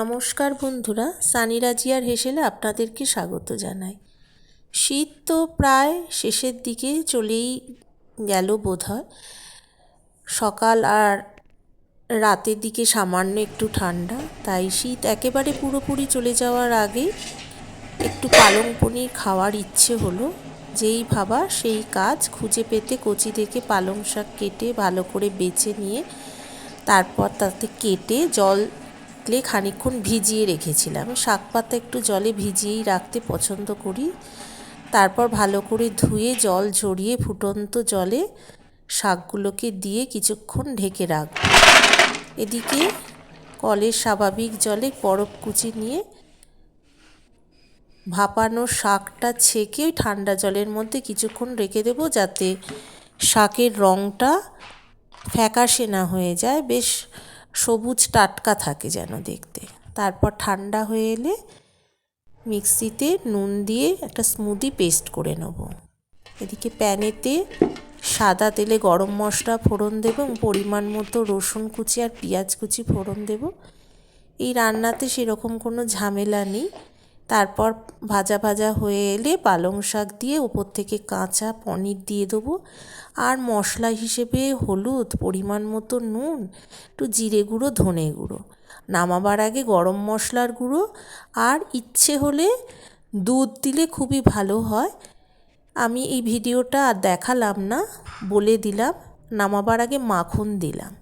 নমস্কার বন্ধুরা, সানি রাজিয়ার হেসেলে আপনাদেরকে স্বাগত জানাই। শীত তো প্রায় শেষের দিকে চলেই গেল বোধহয়। সকাল আর রাতের দিকে সামান্য একটু ঠান্ডা, তাই শীত একেবারে পুরোপুরি চলে যাওয়ার আগেই একটু পালং পনির খাওয়ার ইচ্ছে হলো। যেই ভাবা সেই কাজ খুঁজে পেতে কচি থেকে পালং শাক কেটে ভালো করে বেছে নিয়ে, তারপর তাতে কেটে জল লে খানিকক্ষণ ভিজিয়ে রেখেছিলাম। শাক পাতা একটু জলে ভিজিয়েই রাখতে পছন্দ করি। তারপর ভালো করে ধুয়ে জল ঝরিয়ে ফুটন্ত জলে শাকগুলোকে দিয়ে কিছুক্ষণ ঢেকে রাখব। এদিকে কলের স্বাভাবিক জলে বরফ কুচি নিয়ে ভাপানো শাকটা ছেঁকে ঠান্ডা জলের মধ্যে কিছুক্ষণ রেখে দেবো যাতে শাকের রঙটা ফ্যাকাশে না হয়ে যায়। বেশ সবুজ টাটকা থাকে যেন দেখতে। তারপর ঠান্ডা হয়ে এলে মিক্সিতে নুন দিয়ে একটা স্মুদি পেস্ট করে নেব। এদিকে প্যানেতে সাদা তেলে গরম মশলা ফোড়ন দেব এবং পরিমাণ মতো রসুন কুচি আর পেঁয়াজ কুচি ফোড়ন দেব। এই রান্নাতে সেরকম কোনো ঝামেলা নেই। তারপর ভাজা ভাজা হয়ে এলে পালং শাক দিয়ে উপর থেকে কাঁচা পনির দিয়ে দেবো। আর মশলা হিসেবে হলুদ, পরিমাণ মতো নুন, একটু জিরে গুঁড়ো, ধনে গুঁড়ো। নামাবার আগে গরম মশলার গুঁড়ো। আর ইচ্ছে হলে দুধ দিলে খুবই ভালো হয়। আমি এই ভিডিওটা আর দেখালাম না, বলে দিলাম। নামাবার আগে মাখন দিলাম।